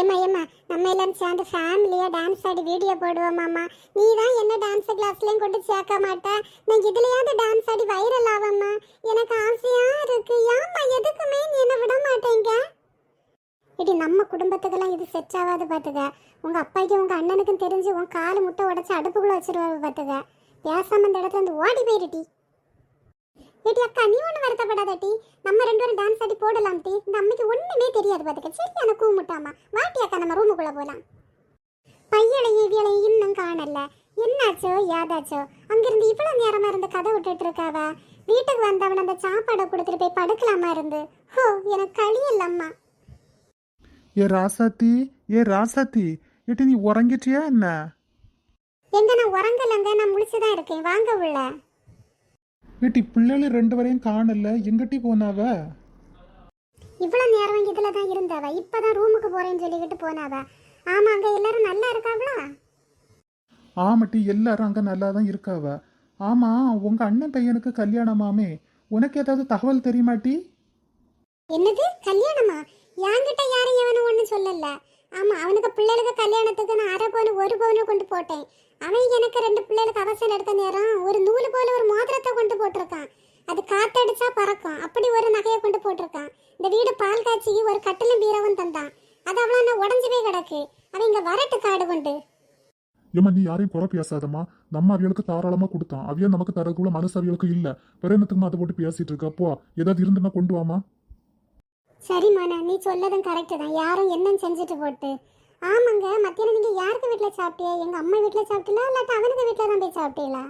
ஏம்மா ஏம்மா நம்ம எல்லாரும் சேர்ந்து ஃபேமிலியாக டான்ஸ் ஆடி வீடியோ போடுவோமாம்மா நீ தான் என்ன டான்ஸ் கிளாஸ்லயும் கொண்டு சேர்க்க மாட்ட. நான் இதுலையாவது டான்ஸ் ஆடி வைரல் ஆவம்மா. எனக்கு ஆசையாக இருக்கு. ஏம்மா எதுக்குமே நீ என்ன விட மாட்டேங்க. இடி நம்ம குடும்பத்துக்கெல்லாம் இது செட் ஆகாது பார்த்துக்க உங்கள் அப்பாய்க்கு உங்கள் அண்ணனுக்கும் தெரிஞ்சு உன் கால் முட்டை உடச்சி அடுப்புக்குள்ளே வச்சிருவாரு பார்த்துக்க பேசாமல் இந்த இடத்துல வந்து ஓடி போயிருட்டி ஏடி அக்கா நீ ஒன்றும் வருத்தப்படாத டி. நம்ம ரெண்டு பேரும் டான்ஸ் ஆடி போடலாம் டி. இந்த அம்மைக்கு ஒண்ணுமே தெரியாது பாத்துக்க. சரியான கூமுட்டாமா? வாட்டி அக்கா நம்ம ரூமுக்குள்ள போலாம். பையளையும் இவியலையும் இன்னும் காணல. என்னாச்சோ ஏதாச்சோ அங்கிருந்து இவ்வளவு நேரமா இருந்து கதை விட்டுட்டு இருக்காவ? வீட்டுக்கு வந்தவன் அந்த சாப்பாடை கொடுத்துட்டு போய் படுக்கலாமா இருந்து? ஹோ எனக்கு களி இல்லம்மா ஏ ராசாத்தி ஏ ராசாத்தி. ஏட்டி நீ உறங்கிட்டியா என்ன? எங்க நான் உறங்கலங்க நான் முழிச்சுதான் இருக்கேன். வாங்க உள்ள. ஏட்டி பிள்ளைகள் ரெண்டு வரையும் காணல. எங்கிட்டி போனாவ? இவ்வளவு நேரம் இதுல தான் இருந்தவ. இப்பதான் ரூமுக்கு போறேன்னு சொல்லிக்கிட்டு போனாவ. ஆமாங்க எல்லாரும் நல்லா இருக்காங்களா? ஆமாட்டி எல்லாரும் அங்க நல்லா தான் இருக்காவ. ஆமா உங்க அண்ணன் பையனுக்கு கல்யாணமாமே. உனக்கு ஏதாவது தகவல் தெரியுமாட்டி? என்னது? கல்யாணமா? என்கிட்ட யாரும் எவனும் ஒன்றும் சொல்லல. ஆமா அவனுக்கு பிள்ளைகளுக்கு கல்யாணத்துக்கு நான் அரை பவுன் ஒரு பவுனை கொண்டு போட்டேன். அவன் எனக்கு ரெண்டு பிள்ளைகளுக்கு அவசரம் எடுத்த நேரம். ஒரு நூலு போல ஒரு மோதிரத்தை கொண்டு போட்டிருக்கான். அது காத்தடிச்சா பறக்கும். அப்படி ஒரு நகையை கொண்டு போட்டிருக்கான். இந்த வீடு பால் காய்ச்சிக்கு ஒரு கட்டிலும் பீரவும் தந்தான். அது அவ்வளோ நான் உடஞ்சு போய் கிடக்கு? அவன் இங்க வரட்டு காடு கொண்டு. ஏமா நீ யாரையும் குறை பேசாதம்மா. நம்ம அவியலுக்கு தாராளமா கொடுத்தான். அவியல் நமக்கு தரக்குள்ள மனசு அவியலுக்கு இல்ல. பிறனத்துக்கு அதை போட்டு பேசிட்டு இருக்க? அப்போ ஏதாவது இருந்துன்னா கொண்டு வாமா சரி மோனா நீ சொல்லதும் கரெக்டு தான். யாரும் என்னன்னு செஞ்சுட்டு போட்டு. ஆமாங்க மத்தியானம் நீங்க யாருக்கு வீட்டில் சாப்பிட்டியா? எங்க அம்மா வீட்டில் சாப்பிட்டீங்களா? இல்லாட்டி அவனுக்கு வீட்டில் தான் போய் சாப்பிட்டீங்களா?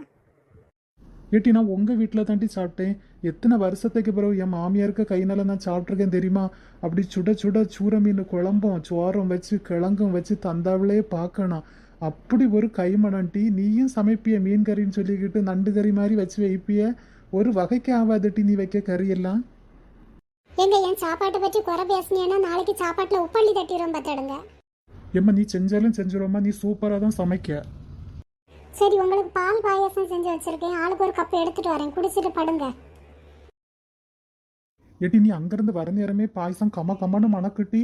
ஏட்டி நான் உங்க வீட்டில் தாண்டி சாப்பிட்டேன். எத்தனை வருஷத்துக்கு பிறகு என் மாமியாருக்கு கைனால நான் சாப்பிட்ருக்கேன் தெரியுமா? அப்படி சுட சுட சூற மீன் குழம்பும் சோறும் வச்சு கிழங்கும் வச்சு தந்தாவிலே பார்க்கணும். அப்படி ஒரு கைமணாண்டி நீயும் சமைப்பிய மீன் கறின்னு சொல்லிக்கிட்டு நண்டு கறி மாதிரி வச்சு வைப்பிய? ஒரு வகைக்கு ஆகாதட்டி நீ வைக்க கறி எல்லாம்? எங்க என் சாப்பாட்டை பற்றி குறை பேசுனீங்கன்னா நாளைக்கு சாப்பாட்டில் உப்பள்ளி தட்டிடும் பார்த்துடுங்க. ஏம்மா நீ செஞ்சாலும் செஞ்சிருவோம்மா நீ சூப்பராக தான் சமைக்க. சரி உங்களுக்கு பால் பாயாசம் செஞ்சு வச்சிருக்கேன். ஆளுக்கு ஒரு கப் எடுத்துட்டு வரேன். குடிச்சிட்டு படுங்க. ஏட்டி நீ அங்கிருந்து வர நேரமே பாயசம் கம கமன்னு மணக்குட்டி.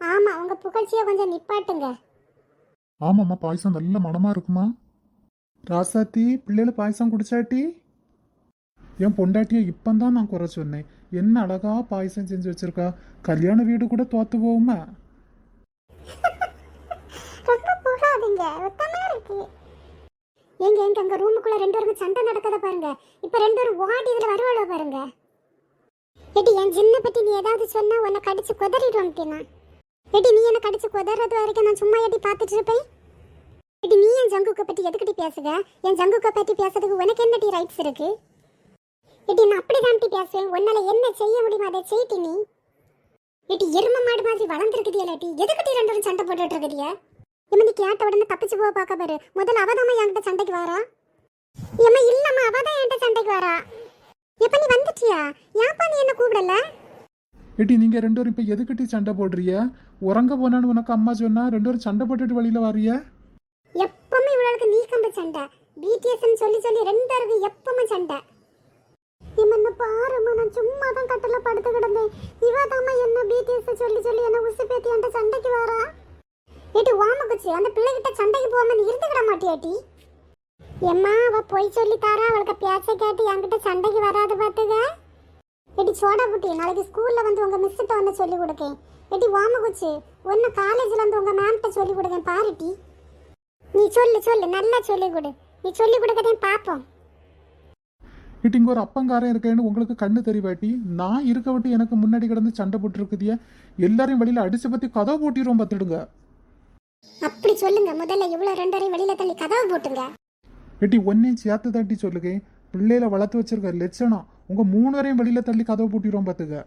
ஆமா உங்க புகழ்ச்சியை கொஞ்சம் நிப்பாட்டுங்க. ஆமாம்மா பாயசம் நல்ல மணமா இருக்குமா? ராசாத்தி பிள்ளைகள் பாயசம் குடிச்சாட்டி? என் பொண்டாட்டியை இப்பந்தான் நான் குறை சொன்னேன். என்ன அழகா பாயசம் செஞ்சு வச்சிருக்கா. கல்யாண வீடு கூட தோத்து போகுமா ரொம்ப புகாதீங்க வெக்கமா இருக்கு. எங்க எங்க அங்க ரூமுக்குள்ள ரெண்டு பேருக்கும் சண்டை நடக்கத பாருங்க. இப்ப ரெண்டு பேரும் ஓடி இதுல வருவாளோ பாருங்க. எடி என் ஜின்ன பத்தி நீ ஏதாவது சொன்னா உன்னை கடிச்சு குதறிடுவேன் எடி நீ என்ன கடிச்சு குதறது வரைக்கும் நான் சும்மா எட்டி பார்த்துட்டு இருப்பேன்? எடி நீ என் ஜங்குக்க பத்தி எதுக்கிட்டி பேசுக? என் ஜங்குக்க பத்தி பேசுறதுக்கு உனக்கு என்ன டி ரைட்ஸ் இருக்கு? எடி நான் அப்படி தான் பேசுவேன். உன்னால என்ன செய்ய முடியுமா அதை செய்யிட்டி நீ. எடி எரும மாடு மாதிரி வளர்ந்துருக்குதியா இல்லாட்டி எதுக்கிட்டி ரெண்டு பேரும் சண்டை போட்டுட்டு இருக்குதியா இம்மா நீ கேட்ட உடனே தப்பிச்சு போக பார்க்க பாரு. முதல்ல அவதாம்மா என்கிட்ட சண்டைக்கு வரா? ஏம்மா இல்லம்மா அவதான் என்கிட்ட சண்டைக்கு வரா? எப்ப நீ வந்துட்டியா? ஏன்ப்பா நீ என்ன கூப்பிடல? ஏட்டி நீங்க ரெண்டு பேரும் இப்ப எதுக்கிட்டி சண்டை போடுறிய உறங்க போனான்னு உனக்கு அம்மா சொன்னா ரெண்டு பேரும் சண்டை போட்டுட்டு வழியில வரிய எப்பவுமே இவளுக்கு நீக்கம்ப சண்டை. பிடிஎஸ் சொல்லி சொல்லி ரெண்டு பேருக்கு எப்பவுமே சண்டை. இம்மன்னு பாரும்மா நான் சும்மா தான் கட்டில படுத்து கிடந்தேன். இவ தாம்மா என்ன பிடிஎஸ் சொல்லி சொல்லி என்ன உசு பேத்தி என்கிட்ட சண்டைக்கு வரா? ஏட்டி ஓமக்குச்சி அந்த பிள்ளைகிட்ட சண்டைக்கு போகாம நீ இருந்துக்கிட மாட்டியாட்டி எம்மா அவ பொய் சொல்லி தாரா அவளுக்கு பேச்ச கேட்டு என்கிட்ட சண்டைக்கு வராது பாத்துக்க எடி சோடா புட்டி நாளைக்கு ஸ்கூல்ல வந்து உங்க மிஸ்கிட்ட வந்து சொல்லி கொடுக்கேன். எடி ஓமகுச்சி ஒன்னு காலேஜ்ல வந்து உங்க மேம்கிட்ட சொல்லி கொடுக்கேன் பாருட்டி நீ சொல்லு சொல்லு நல்லா சொல்லி கொடு. நீ சொல்லி கொடுக்கதையும் பாப்போம். ஏட்டி இங்கே ஒரு அப்பங்காரன் இருக்கேன்னு உங்களுக்கு கண்ணு தெரிவாட்டி நான் இருக்க விட்டு எனக்கு முன்னாடி கிடந்து சண்டை போட்டுருக்குதிய. எல்லாரையும் வெளியில அடிச்சு பற்றி கதவை போட்டிடுவோம் பார்த்துடுங்க. அப்படி சொல்லுங்க. முதல்ல இவ்வளவு ரெண்டரையும் வெளியில தள்ளி கதவை போட்டுங்க. ஏட்டி ஒன்னையும் சேர்த்து தாட்டி சொல்லுங்க. பிள்ளையில வளர்த்து வச்சிருக்க லட்சணம். உங்க மூணு வரையும் வெளியில தள்ளி கதவை பூட்டிடுவோம் பாத்துக்க.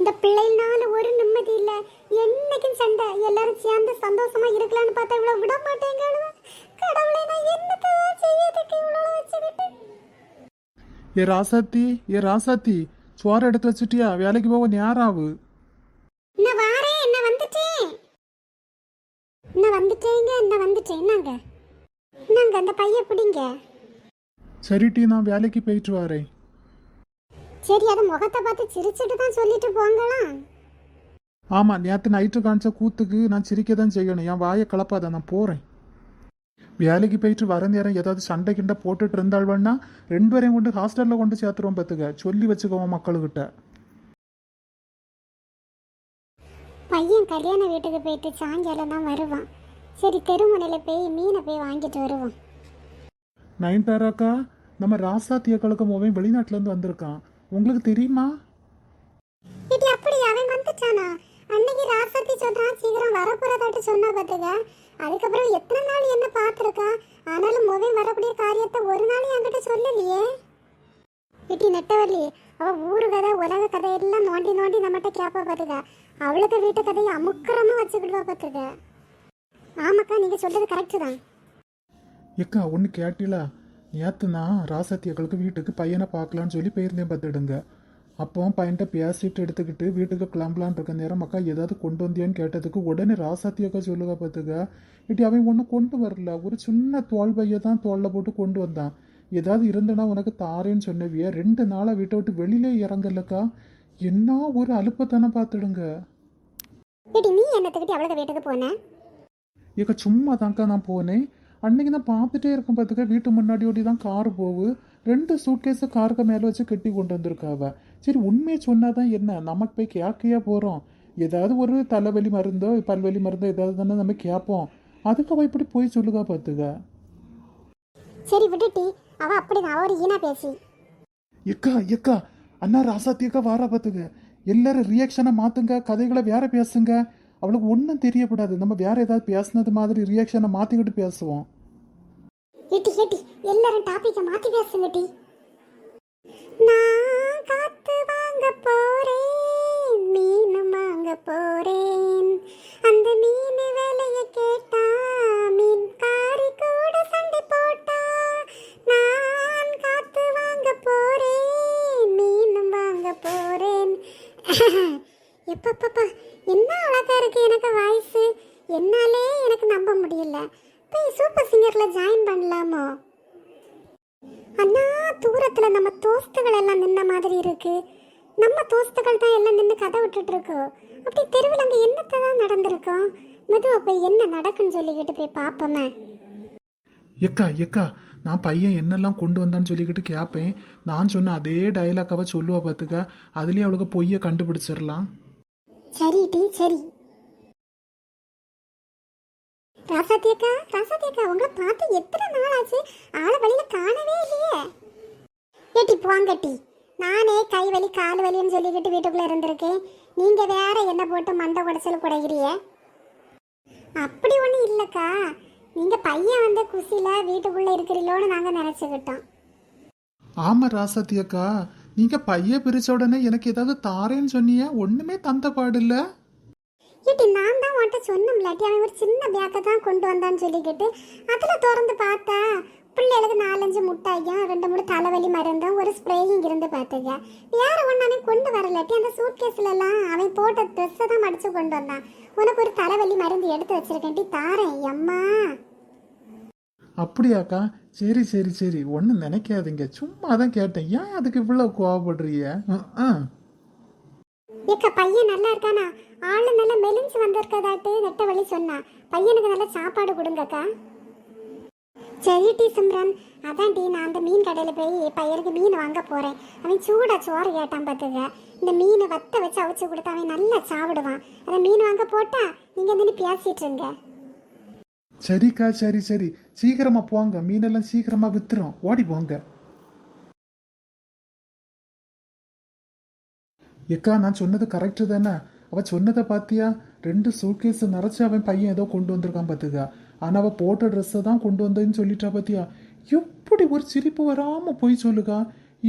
இந்த பிள்ளைனால ஒரு நிம்மதி இல்ல. என்னைக்கும் சண்டை. எல்லாரும் சேர்ந்து சந்தோஷமா இருக்கலாம்னு பார்த்தா இவ்வளவு விட மாட்டேங்க கடவுளே நான் என்னத்தான் செய்யறதுக்கு இவ்வளவு வச்சுக்கிட்டு ஏ ராசாத்தி ஏ ராசாத்தி சோறு எடுத்து வச்சுட்டியா? வேலைக்கு போக நேரம் ஆகு நான் வாரேன் என்ன வந்துட்டேன் என்ன வந்துட்டேங்க என்ன வந்துட்டேன். என்னங்க? என்னங்க அந்த பைய பிடிங்க. சரிட்டி நான் வேலைக்கு போயிட்டு வரேன். சரி அது முகத்தை பார்த்து சிரிச்சிட்டு தான் சொல்லிட்டு போங்களாம். ஆமா நேற்று நைட்டு காமிச்ச கூத்துக்கு நான் சிரிக்க தான் செய்யணும். என் வாயை கலப்பாத நான் போறேன். வேலைக்கு போயிட்டு வர நேரம் ஏதாவது சண்டை கிண்டை போட்டுட்டு இருந்தாள்வன்னா ரெண்டு பேரையும் கொண்டு ஹாஸ்டலில் கொண்டு சேர்த்துருவோம் பார்த்துக்க. சொல்லி வச்சுக்கோவோம் மக்களுக்கிட்ட. பையன் கல்யாண வீட்டுக்கு போயிட்டு சாயங்காலம் தான் வருவான். சரி தெருமுனையில் போய் மீனை போய் வாங்கிட்டு வருவோம். நயன்தாராக்கா நம்ம ராசாத்தி அக்களுக்கு மோவன் வெளிநாட்டிலேருந்து வந்திருக்கான். உங்களுக்கு தெரியுமா? இது அப்படி அவன் வந்துட்டானா? அன்னைக்கு ராசத்தி சொல்றான் சீக்கிரம் வரப்போறதாட்டு சொன்னா பாத்துக்க. அதுக்கப்புறம் எத்தனை நாள் என்ன பார்த்துருக்கா? ஆனாலும் மொபைல் வரக்கூடிய காரியத்தை ஒரு நாள் என்கிட்ட சொல்லலையே. இட்டி நெட்டவள்ளி அவ ஊரு கதை உலக கதை எல்லாம் நோண்டி நோண்டி நம்மகிட்ட கேப்பா பாத்துக்க. அவளுக்கு வீட்டு கதையை அமுக்கரமா வச்சுக்கிடுவா பாத்துக்க. ஆமாக்கா நீங்க சொல்றது கரெக்டு தான். எக்கா ஒன்று கேட்டில? நேற்று நான் ராசாத்தி அக்களுக்கு வீட்டுக்கு பையனை பார்க்கலான்னு சொல்லி போயிருந்தேன் பார்த்துடுங்க. அப்போ பையன்கிட்ட பேசிட்டு எடுத்துக்கிட்டு வீட்டுக்கு கிளம்பலான் இருக்க நேரம் அக்கா ஏதாவது கொண்டு வந்தியான்னு கேட்டதுக்கு உடனே ராசாத்தி அக்கா சொல்லுவா பார்த்துக்க. இட்டி அவன் ஒன்றும் கொண்டு வரல. ஒரு சின்ன தோல் பையை தான் தோளில் போட்டு கொண்டு வந்தான். ஏதாவது இருந்தனா உனக்கு தாரேன்னு சொன்னவிய. ரெண்டு நாளாக வீட்டை விட்டு வெளியிலே இறங்கலக்கா. என்ன ஒரு அலுப்பத்தானே பார்த்துடுங்க. நீ என்னத்துக்கிட்டு அவளுக்கு வீட்டுக்கு போன? ஏக்கா சும்மா தான்க்கா நான் போனேன். அன்னைக்கு நான் பார்த்துட்டே இருக்கேன் பார்த்துக்க வீட்டு முன்னாடி ஓடி தான் கார் போகு ரெண்டு சூட்கேஸை காருக்கு மேலே வச்சு கட்டி கொண்டு வந்திருக்காவ. சரி உண்மையை சொன்னாதான் என்ன? நமக்கு போய் கேட்கையா போகிறோம் ஏதாவது ஒரு தலைவலி மருந்தோ பல்வலி மருந்தோ ஏதாவது தானே நம்ம கேட்போம். அதுக்கு அவ இப்படி போய் சொல்லுக்கா பார்த்துக்க. சரி விட்டுட்டி. அவ அப்படிதான் அவ ஒரு ஈனா பேசி. எக்கா எக்கா அண்ணா ராசாத்தி அக்கா வாரா பார்த்துக்க. எல்லாரும் ரியாக்ஷனை மாற்றுங்க கதைகளை வேற பேசுங்க. அவளுக்கு ஒன்றும் தெரியக்கூடாது நம்ம வேற ஏதாவது பேசுனது மாதிரி ரியாக்ஷனை மாற்றிக்கிட்டு பேசுவோம். ஏட்டி ஏட்டி எல்லாரும் டாப்பிக்கை மாற்றி பேசுங்க டி நான் காத்து வாங்க போறேன் மீனும் வாங்க போறேன். அந்த மீன் வேலைய கேட்டா மீன் காரி கூட சண்டை போட்டா. நான் காத்து வாங்க போறேன் மீனும் வாங்க போறேன். எப்பப்பப்பா என்ன அழகா இருக்கு எனக்கு வாய்ஸ் என்னாலே எனக்கு நம்ப முடியல. போய் சூப்பர் சிங்கர்ல ஜாயின் பண்ணலாமோ? அண்ணா தூரத்துல நம்ம தோஸ்துகள் எல்லாம் நின்ன மாதிரி இருக்கு. நம்ம தோஸ்துகள் தான் எல்லாம் நின்று கதை விட்டுட்டு இருக்கோம் அப்படி தெருவில் அங்கே என்னத்தை தான் நடந்திருக்கோம் மெதுவாக போய் என்ன நடக்குன்னு சொல்லிக்கிட்டு போய் பார்ப்போமே எக்கா எக்கா நான் பையன் என்னெல்லாம் கொண்டு வந்தான்னு சொல்லிக்கிட்டு கேட்பேன் நான் சொன்ன அதே டயலாக்காவை சொல்லுவா பார்த்துக்க அதுலேயே அவளுக்கு பொய்யை கண்டுபிடிச்சிடலாம். சரி டி சரி. ராசாத்தியக்கா அக்கா அக்கா உங்களை பார்த்து எத்தனை நாள் ஆச்சு ஆளை வழியில காணவே இல்லையே. ஏட்டி போங்க டி நானே கை வலி கால் வலின்னு சொல்லிக்கிட்டு வீட்டுக்குள்ள இருந்திருக்கேன். நீங்க வேற என்ன போட்டு மண்டை உடச்சல் குடைகிறிய அப்படி ஒன்றும் இல்லைக்கா. நீங்க பையன் வந்து குசியில் வீட்டுக்குள்ள இருக்கிறீங்களோன்னு நாங்க நினைச்சுக்கிட்டோம். ஆமாம் ராசாத்தியக்கா அக்கா நீங்கள் பையன் பிரிச்ச உடனே எனக்கு ஏதாவது தாரேன்னு சொன்னீங்க ஒன்றுமே தந்த பாடில்ல. ஏட்டி நான் தான் உன்கிட்ட சொன்னோம்லாட்டி அவன் ஒரு சின்ன பேக்கை தான் கொண்டு வந்தான்னு சொல்லிக்கிட்டு. அதில் திறந்து பார்த்தா பிள்ளைகளுக்கு நாலஞ்சு முட்டாயும் ரெண்டு மூணு தலைவலி மருந்தும் ஒரு ஸ்ப்ரேயிங் இருந்து பார்த்துக்க. வேற ஒன்றானே கொண்டு வரலாட்டி அந்த சூட்கேஸ்ல எல்லாம் அவன் போட்ட ட்ரெஸ்ஸை தான் மடிச்சு கொண்டு வந்தான். உனக்கு ஒரு தலைவலி மருந்து எடுத்து வச்சிருக்கேன்டி தாரேன் எம்மா அப்படியாக்கா சரி சரி சரி. ஒன்றும் நினைக்காதீங்க. சும்மா தான் கேட்டேன். ஏன் அதுக்கு இவ்வளோ கோவப்படுறீங்க? ஆ ஏக்கா பையன் நல்லா இருக்கானா? ஆளு நல்லா மெலிஞ்சு வந்திருக்கதாட்டு நெட்ட வழி சொன்னா. பையனுக்கு நல்ல சாப்பாடு கொடுங்கக்கா. சரி டி சிம்ரன். அதான் டி. நான் அந்த மீன் கடையில் போய் பையனுக்கு மீன் வாங்க போகிறேன் அவன் சூடாக சோறு கேட்டான் பார்த்துக்க இந்த மீனை வத்த வச்சு அவிச்சு கொடுத்தா அவன் நல்லா சாப்பிடுவான். அதை மீன் வாங்க போட்டா நீங்கள் வந்து பேசிகிட்டு இருங்க. சரிக்கா சரி சரி. சீக்கிரமா போங்க. மீனெல்லாம் சீக்கிரமா வித்துரும். ஓடி போங்க. எக்கா நான் சொன்னது கரெக்டு தானே? அவ சொன்னதை பார்த்தியா ரெண்டு சூட்கேஸ் நிறைச்சு அவன் பையன் ஏதோ கொண்டு வந்திருக்கான் பார்த்துக்கா ஆனால் அவள் போட்ட ட்ரெஸ்ஸை தான் கொண்டு வந்தேன்னு சொல்லிட்டா பார்த்தியா எப்படி ஒரு சிரிப்பு வராமல் போய் சொல்லுக்கா?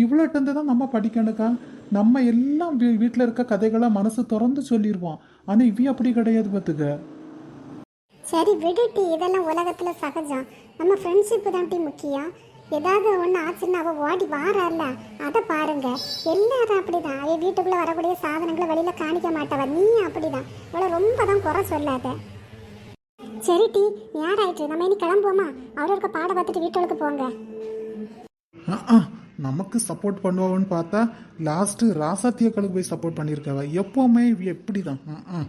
இவ்வளோட்டந்து தான் நம்ம படிக்கணுக்கா? நம்ம எல்லாம் வீ வீட்டில் இருக்க கதைகளை மனசு திறந்து சொல்லிடுவோம் ஆனால் இவ அப்படி கிடையாது பார்த்துக்க சரி விடுட்டி இதெல்லாம் உலகத்தில் சகஜம். நம்ம ஃப்ரெண்ட்ஷிப்பு தான் முக்கியம். ஏதாவது ஒன்று ஆச்சுன்னா அவள் ஓடி வாரால அதை பாருங்க. எல்லாரும் அப்படிதான். அவள் வீட்டுக்குள்ளே வரக்கூடிய சாதனங்களை வெளியில காணிக்க மாட்டவ. நீ அப்படிதான். அவளை ரொம்ப தான் குறை சொல்லாத. சரி டி நேராயிட்டு நம்ம இனி கிளம்புவோமா? அவரோட பாட பார்த்துட்டு வீட்டுக்கு போங்க. ஆ நமக்கு சப்போர்ட் பண்ணுவான்னு பார்த்தா லாஸ்ட்டு ராசாத்தியக்களுக்கு போய் சப்போர்ட் பண்ணியிருக்காவ. எப்போவுமே எப்படி தான் ஆ.